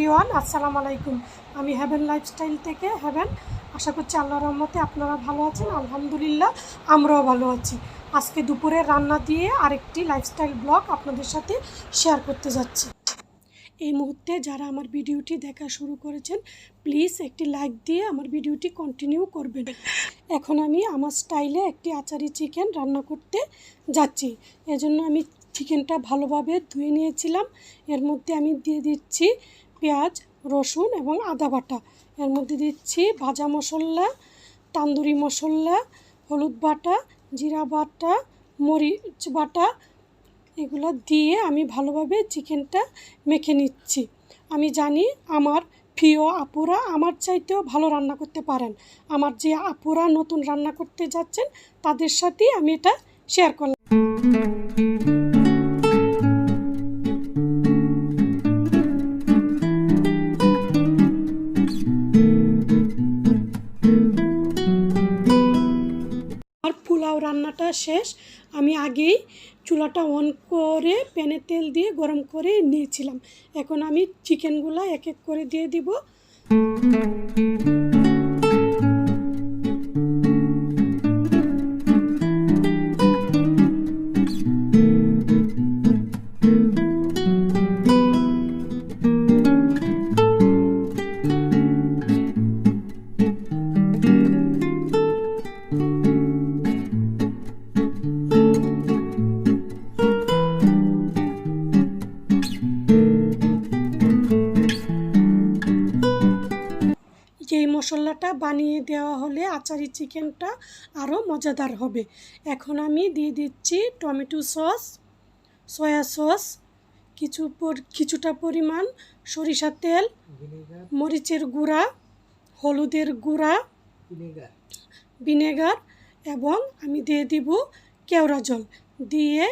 Everyone, আসসালামু আলাইকুম। আমি হ্যাভেন লাইফস্টাইল থেকে হ্যাভেন আশা করছি আল্লাহর রহমতে আপনারা ভালো আছেন, আলহামদুলিল্লাহ আমরাও ভালো আছি। আজকে দুপুরে রান্না দিয়ে আরেকটি লাইফস্টাইল ব্লগ আপনাদের সাথে শেয়ার করতে যাচ্ছি। এই মুহূর্তে যারা আমার ভিডিওটি দেখা শুরু করেছেন প্লিজ একটি লাইক দিয়ে আমার ভিডিওটি কন্টিনিউ করবেন। এখন আমি আমার স্টাইলে একটি আচারি চিকেন রান্না করতে যাচ্ছি। এজন্য আমি চিকেনটা ভালোভাবে ধুয়ে নিয়েছিলাম। এর মধ্যে আমি দিয়ে দিচ্ছি পেঁয়াজ, রসুন এবং আদা বাটা। এর মধ্যে দিচ্ছি ভাজা মশলা, তান্দুরি মশলা, হলুদ বাটা, জিরা বাটা, মরিচ বাটা। এগুলো দিয়ে আমি ভালোভাবে চিকেনটা মেখে নিচ্ছি। আমি জানি আমার প্রিয় আপুরা আমার চাইতেও ভালো রান্না করতে পারেন। আমার যে আপুরা নতুন রান্না করতে যাচ্ছেন, তাদের সাথেই আমি এটা শেয়ার করলাম। শেষ। আমি আগেই চুলাটা অন করে প্যানে তেল দিয়ে গরম করে নিয়েছিলাম। এখন আমি চিকেনগুলো এক এক করে দিয়ে দিব। মশলাটা বানিয়ে দেওয়া হলে আচারি চিকেনটা আরও মজাদার হবে। এখন আমি দিয়ে দিচ্ছি টমেটো সস সয়া সস কিছু পর- কিছুটা পরিমাণ সরিষার তেল মরিচের গুঁড়া হলুদের গুঁড়া ভিনেগার। এবং আমি দিয়ে দিব কেওড়া জল দিয়ে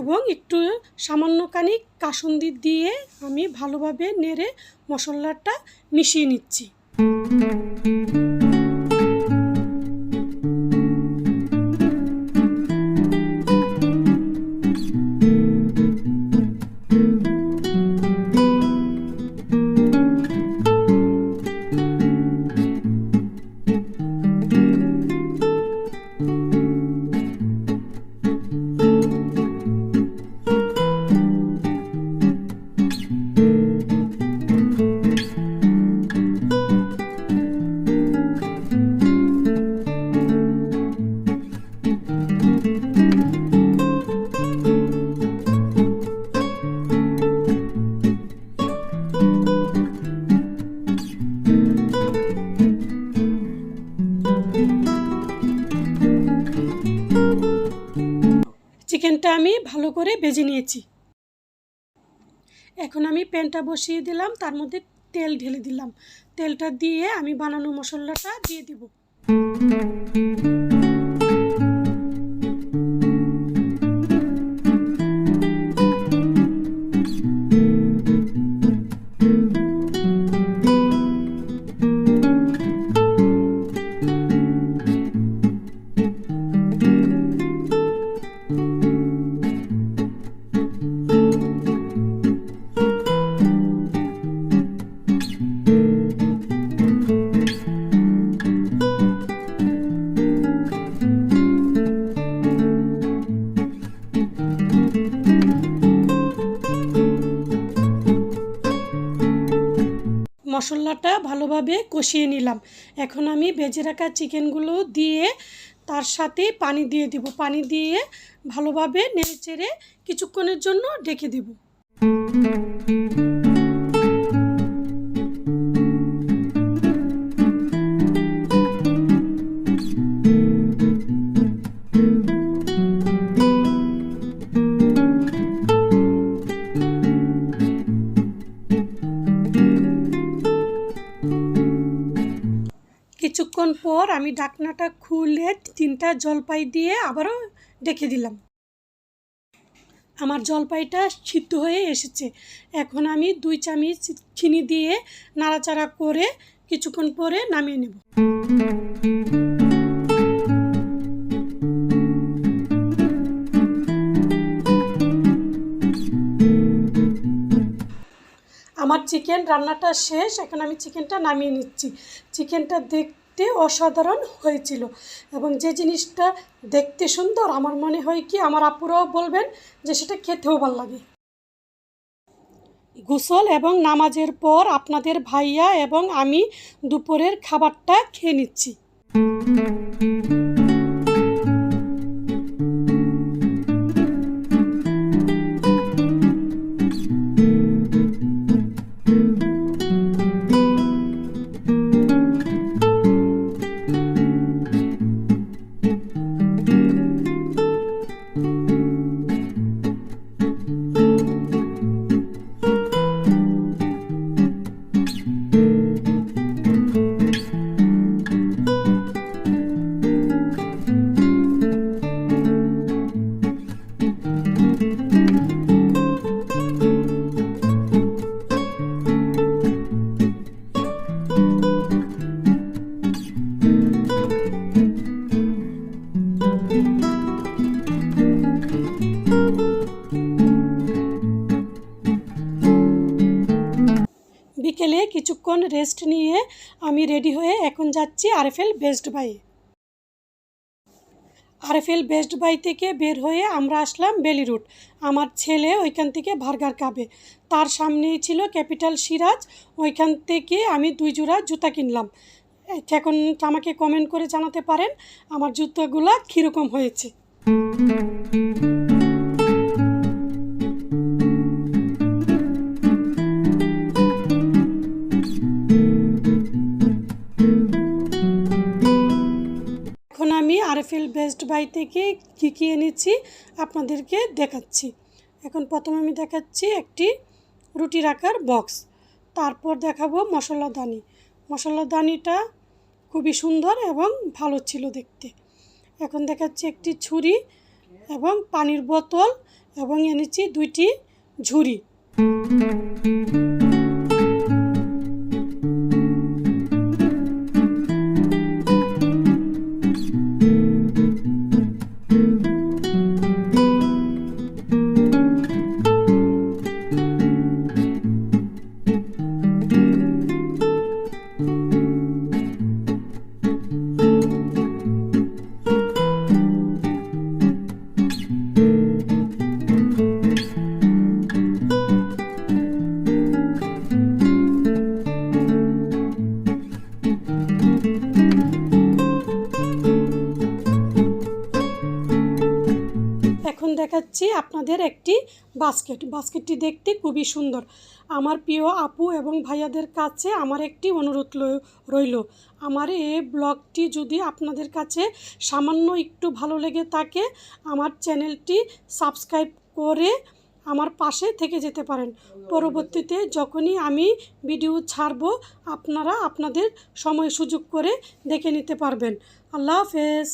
এবং একটু সামান্য কানি কাসুন্দি দিয়ে আমি ভালোভাবে নেড়ে মশলাটা মিশিয়ে নিচ্ছি। Música চিকেনটা আমি ভালো করে ভেজে নিয়েছি। এখন আমি প্যানটা বসিয়ে দিলাম, তার মধ্যে তেল ঢেলে দিলাম। তেলটা দিয়ে আমি বানানো মশলাটা দিয়ে দিব। মশলাটা ভালোভাবে কষিয়ে নিলাম। এখন আমি ভেজে রাখা চিকেনগুলো দিয়ে তার সাথে পানি দিয়ে দিব। পানি দিয়ে ভালোভাবে নেড়ে চেড়ে কিছুক্ষণের জন্য ডেকে দেব। কিছুক্ষণ পর আমি ডাকনাটা খুলে তিনটা জলপাই দিয়ে আবারও ডেকে দিলাম। আমার জলপাইটা সিদ্ধ হয়ে এসেছে। এখন আমি দুই চামচ চিনি দিয়ে নাড়াচাড়া করে কিছুক্ষণ পরে নামিয়ে নেব। আমার চিকেন রান্নাটা শেষ। এখন আমি চিকেনটা নামিয়ে নিচ্ছি। চিকেনটা দেখতে অসাধারণ হয়েছিল। এবং যে জিনিসটা দেখতে সুন্দর, আমার মনে হয় কি, আমার আপুরাও বলবেন যে সেটা খেতেও ভালো লাগে। গোসল এবং নামাজের পর আপনাদের ভাইয়া এবং আমি দুপুরের খাবারটা খেয়ে নিচ্ছি। বিকেলে কিছুক্ষণ রেস্ট নিয়ে আমি রেডি হয়ে এখন যাচ্ছি RFL best buy. RFL best buy থেকে বের হয়ে আমরা আসলাম বেলি রুট আমার ছেলে ওইখান থেকে বার্গার খাবে তার সামনেই ছিল ক্যাপিটাল সিরাজ। ওইখান থেকে আমি দুই জোড়া জুতা কিনলাম। এখন আমাকে কমেন্ট করে জানাতে পারেন আমার জুতোগুলো কীরকম হয়েছে। এখন আমি আরএফএল বেস্ট বাই থেকে কী কী এনেছি আপনাদেরকে দেখাচ্ছি। এখন প্রথমে আমি দেখাচ্ছি একটি রুটি রাখার বক্স তারপর দেখাবো মশলাদানি। মশলাদানিটা খুবই সুন্দর এবং ভালো ছিল দেখতে। এখন দেখাচ্ছি একটি ছুরি এবং পানির বোতল এবং এনেছি দুইটি ঝুড়ি। দেখাচ্ছি আপনাদের একটি বাস্কেট। বাস্কেটটি দেখতে খুবই সুন্দর। আমার প্রিয় আপু এবং ভাইয়াদের কাছে আমার একটি অনুরোধ রইল। আমার এই ব্লগটি যদি আপনাদের কাছে সামান্য একটু ভালো লেগে থাকে, আমার চ্যানেলটি সাবস্ক্রাইব করে আমার পাশে থেকে যেতে পারেন। পরবর্তীতে যখনই আমি ভিডিও ছাড়ব, আপনারা আপনাদের সময় সুযোগ করে দেখে নিতে পারবেন। আল্লাহ হাফেজ।